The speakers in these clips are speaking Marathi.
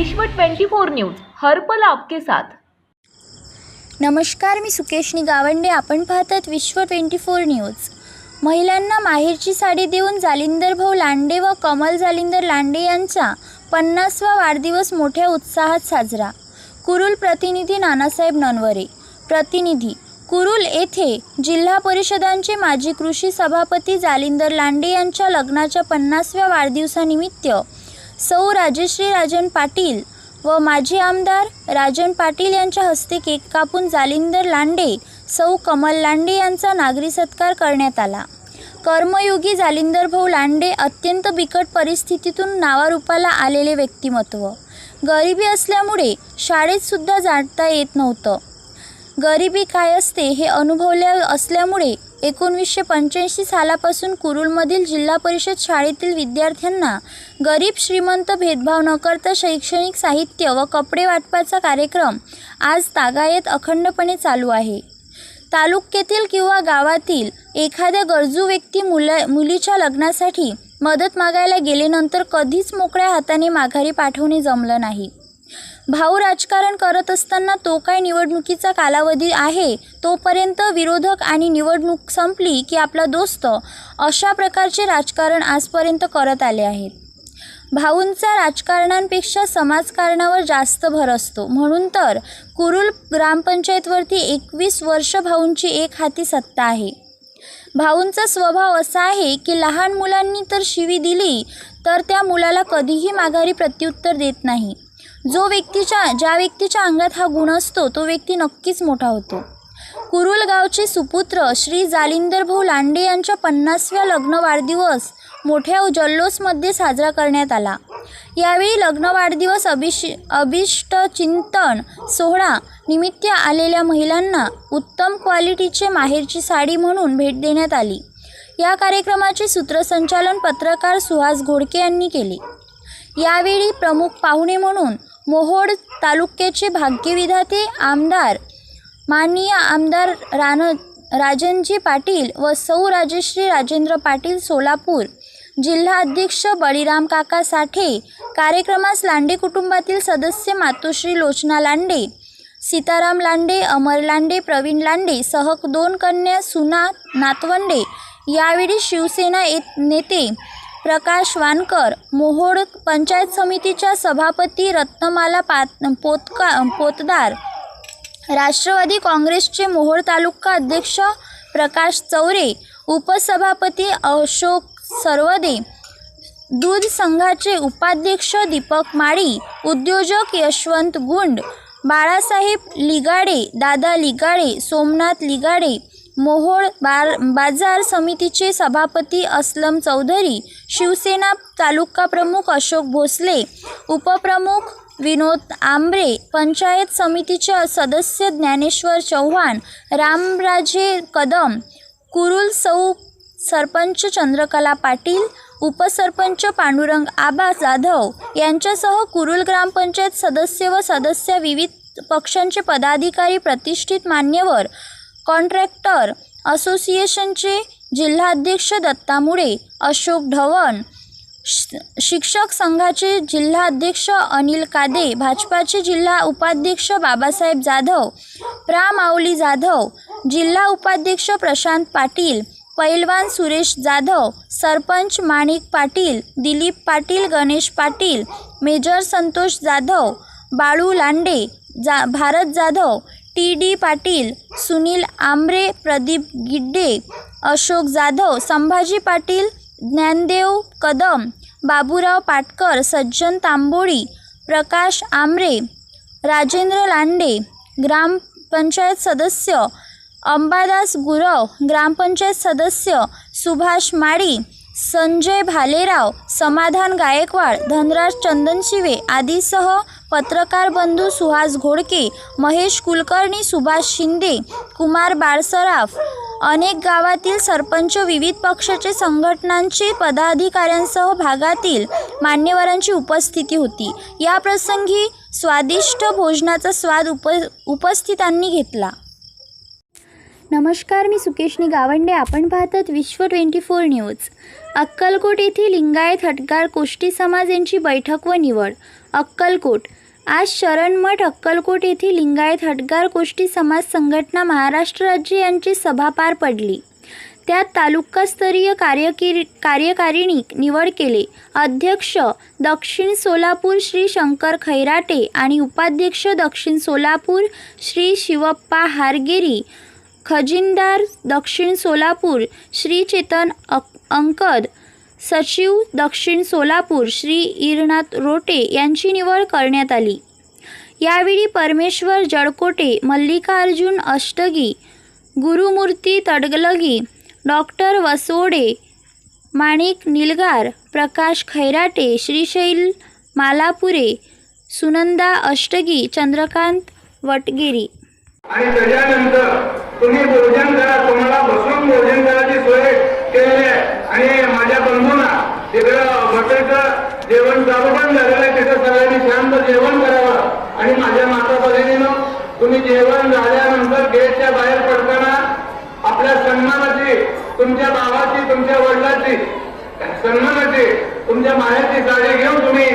विश्व 24 न्यूज हर्पल आपके साथ. नमस्कार मी सुकेशनी गावंडे. आपण पाहतात विश्व ट्वेंटी फोर न्यूज. महिलांना माहेरची साडी देऊन जालिंदर भाऊ लांडे व कमल जालिंदर लांडे यांचा पन्नासवा वाढदिवस मोठ्या उत्साहात साजरा. कुरुल प्रतिनिधी नानासाहेब ननवरे. प्रतिनिधी कुरुल येथे जिल्हा परिषदांचे माजी कृषी सभापती जालिंदर लांडे यांच्या लग्नाच्या पन्नासव्या वाढदिवसानिमित्त सौ राजश्री राजन पाटील व माजी आमदार राजन पाटील यांच्या हस्ते केक कापून जालिंदर लांडे सौ कमल लांडे यांचा नागरी सत्कार करण्यात आला. कर्मयोगी जालिंदर भाऊ लांडे अत्यंत बिकट परिस्थितीतून नावारूपाला आलेले व्यक्तिमत्व. गरिबी असल्यामुळे शाळेतसुद्धा जाणता येत नव्हतं. गरिबी काय असते हे अनुभवल्या असल्यामुळे एकोणवीसशे पंच्याऐंशी सालापासून कुरुलमधील जिल्हा परिषद शाळेतील विद्यार्थ्यांना गरीब श्रीमंत भेदभाव न करता शैक्षणिक साहित्य व कपडे वाटपाचा कार्यक्रम आज तागायत अखंडपणे चालू आहे. तालुक्यातील किंवा गावातील एखाद्या गरजू व्यक्ती मुला मुलीच्या लग्नासाठी मदत मागायला गेल्यानंतर कधीच मोकळ्या हाताने माघारी पाठवणे जमलं नाही. भाऊ राजकारण करत असताना तो काय निवडणुकीचा कालावधी आहे तोपर्यंत विरोधक आणि निवडणूक संपली की आपला दोस्त अशा प्रकारचे राजकारण आजपर्यंत करत आले आहेत. भाऊंचा राजकारणांपेक्षा समाजकारणावर जास्त भर असतो. म्हणून तर कुरुल ग्रामपंचायतवरती एकवीस वर्ष भाऊंची एक हाती सत्ता आहे. भाऊंचा स्वभाव असा आहे की लहान मुलांनी तर शिवी दिली तर त्या मुलाला कधीही माघारी प्रत्युत्तर देत नाही. जो व्यक्तीच्या ज्या व्यक्तीच्या अंगात हा गुण असतो तो व्यक्ती नक्कीच मोठा होतो. कुरुल गावचे सुपुत्र श्री जालिंदर भाऊ लांडे यांच्या पन्नासव्या लग्न वाढदिवस मोठ्या जल्लोषमध्ये साजरा करण्यात आला. यावेळी लग्न वाढदिवस अभिष अभिष्ट चिंतन सोहळा निमित्त आलेल्या महिलांना उत्तम क्वालिटीचे माहेरची साडी म्हणून भेट देण्यात आली. या कार्यक्रमाचे सूत्रसंचालन पत्रकार सुहास घोडके यांनी केले. यावेळी प्रमुख पाहुणे म्हणून मोहोड तालुक्याचे भाग्यविधाते आमदार माननीय आमदार रान राजनजी पाटील व सौ राजश्री राजेंद्र पाटील सोलापूर जिल्हा अध्यक्ष बळीराम काका साठे कार्यक्रमास लांडे कुटुंबातील सदस्य मातोश्री लोचना लांडे सीताराम लांडे अमर लांडे प्रवीण लांडे सह दोन कन्या सुना नातवंडे यावेळी शिवसेना येत नेते प्रकाश वानकर मोहोड पंचायत समितीच्या सभापती रत्नमाला पात पोतका पोतदार. राष्ट्रवादी काँग्रेसचे मोहोळ तालुका अध्यक्ष प्रकाश चौरे उपसभापती अशोक सर्वदे दूध संघाचे उपाध्यक्ष दीपक माळी उद्योजक यशवंत गुंड बाळासाहेब लिगाडे दादा लिगाडे सोमनाथ लिगाडे मोहोळ बार बाजार समितीचे सभापती असलम चौधरी शिवसेना तालुका प्रमुख अशोक भोसले उपप्रमुख विनोद आंबरे पंचायत समितीचे सदस्य ज्ञानेश्वर चव्हाण रामराजे कदम कुरुल सौ सरपंच चंद्रकला पाटील उपसरपंच पांडुरंग आबा जाधव यांच्यासह कुरुल ग्रामपंचायत सदस्य व सदस्य विविध पक्षांचे पदाधिकारी प्रतिष्ठित मान्यवर कॉन्ट्रॅक्टर असोसिएशनचे जिल्हाध्यक्ष दत्ता मुळे अशोक ढवण श- शिक्षक संघाचे जिल्हाध्यक्ष अनिल कादे भाजपाचे जिल्हा उपाध्यक्ष बाबासाहेब जाधव प्रा. माऊली जाधव जिल्हा उपाध्यक्ष प्रशांत पाटील पैलवान सुरेश जाधव सरपंच माणिक पाटील दिलीप पाटील गणेश पाटील मेजर संतोष जाधव बाळू लांडे जा भारत जाधव टी डी पाटील सुनील आंबरे प्रदीप गिड्डे अशोक जाधव संभाजी पाटील ज्ञानदेव कदम बाबूराव पाटकर सज्जन तांबोळी प्रकाश आमरे राजेंद्र लांडे ग्रामपंचायत सदस्य अंबादास गुरव ग्रामपंचायत सदस्य सुभाष माळी संजय भालेराव समाधान गायकवाड धनराज चंदनशिवे आदीसह पत्रकार बंधू सुहास घोडके महेश कुलकर्णी सुभाष शिंदे कुमार बाळसराफ. अनेक गावातील सरपंच विविध पक्षाचे संघटनांचे पदाधिकाऱ्यांसह भागातील मान्यवरांची उपस्थिती होती. या प्रसंगी स्वादिष्ट भोजनाचा स्वाद उप उपस्थितांनी घेतला. नमस्कार मी सुकेशनी गावंडे. आपण पाहतात विश्व ट्वेंटी फोर न्यूज. अक्कलकोट येथे लिंगायत हटगाळ कोष्टी समाज यांची बैठक व निवड. अक्कलकोट आज शरणमठ अक्कलकोट येथे लिंगायत हटगार गोष्टी समाज संघटना महाराष्ट्र राज्य यांची सभा पार पडली. त्यात तालुकास्तरीय कार्यकिरी कार्यकारिणी निवड केले. अध्यक्ष दक्षिण सोलापूर श्री शंकर खैराटे आणि उपाध्यक्ष दक्षिण सोलापूर श्री शिवप्पा हारगेरी खजिनदार दक्षिण सोलापूर श्री चेतन अक अंकद सचिव दक्षिण सोलापूर श्री इरनाथ रोटे यांची निवड करण्यात आली. यावेळी परमेश्वर जडकोटे मल्लिकार्जुन अष्टगी गुरुमूर्ती तडगलगी डॉक्टर वसोडे माणिक निलगार प्रकाश खैराटे श्रीशैल मालापुरे सुनंदा अष्टगी चंद्रकांत वटगिरी. आणि त्याच्यानंतर तुम्ही भोजन करा तुम्हाला बसून भोजन करायची सोय केलेली आहे. आणि माझ्या बंधूंना तिकडं मटणचं जेवण चालू पण झालेलं आहे. तिथं सगळ्यांनी शांत जेवण करावं. आणि माझ्या माता भगिनीनं तुम्ही जेवण झाल्यानंतर गेटच्या बाहेर पडताना आपल्या सन्मानाची तुमच्या भावाची तुमच्या वडिलाची सन्मानाची तुमच्या मायाची साडी घेऊन तुम्ही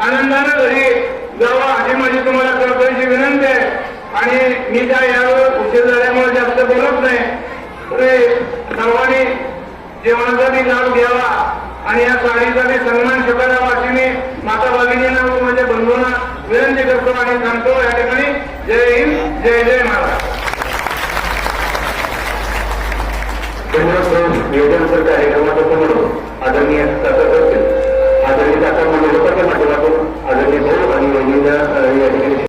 आनंदानं घरी जावा. अशी माझी तुम्हाला कळकळीची विनंती आहे. आणि मी त्या यावर उशीर झाल्यामुळे जास्त बोलत नाही. सर्वांनी जेवणाचा बी लाभ घ्यावा. आणि या साडीचा मी सन्मान स्वीकारावा अशी माता भगिनींना व माझ्या म्हणजे बंधूंना विनंती करतो आणि सांगतो या ठिकाणी जय हिंद जय जय महाराज नियोजन कार्यक्रमाचं समोर आदरणीय सतत असतील आदरणीय काका मंडळाच्या माध्यमातून आदरणीय भाऊ आणि वहिनीला या ठिकाणी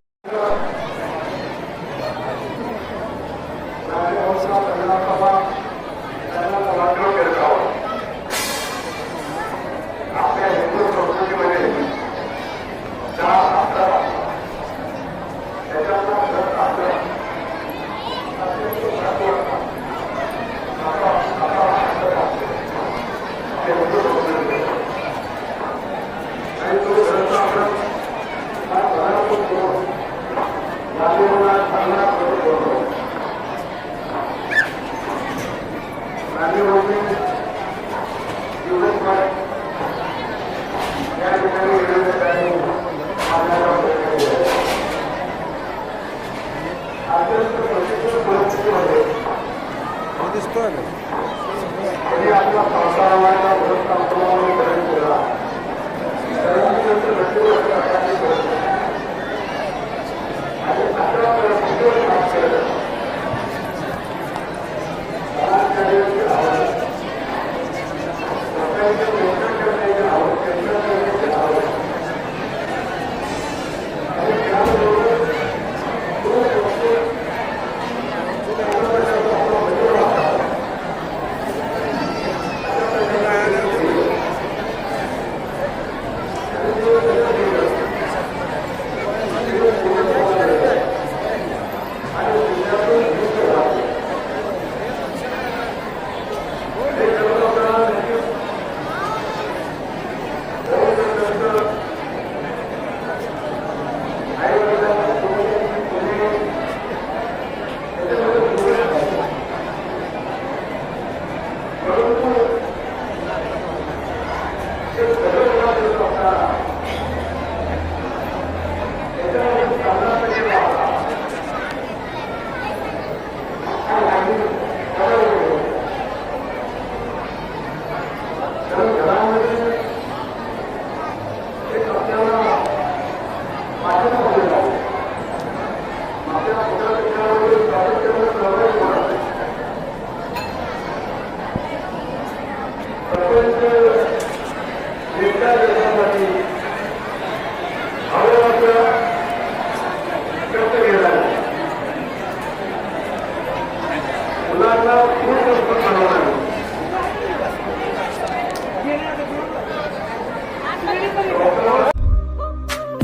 фотограф.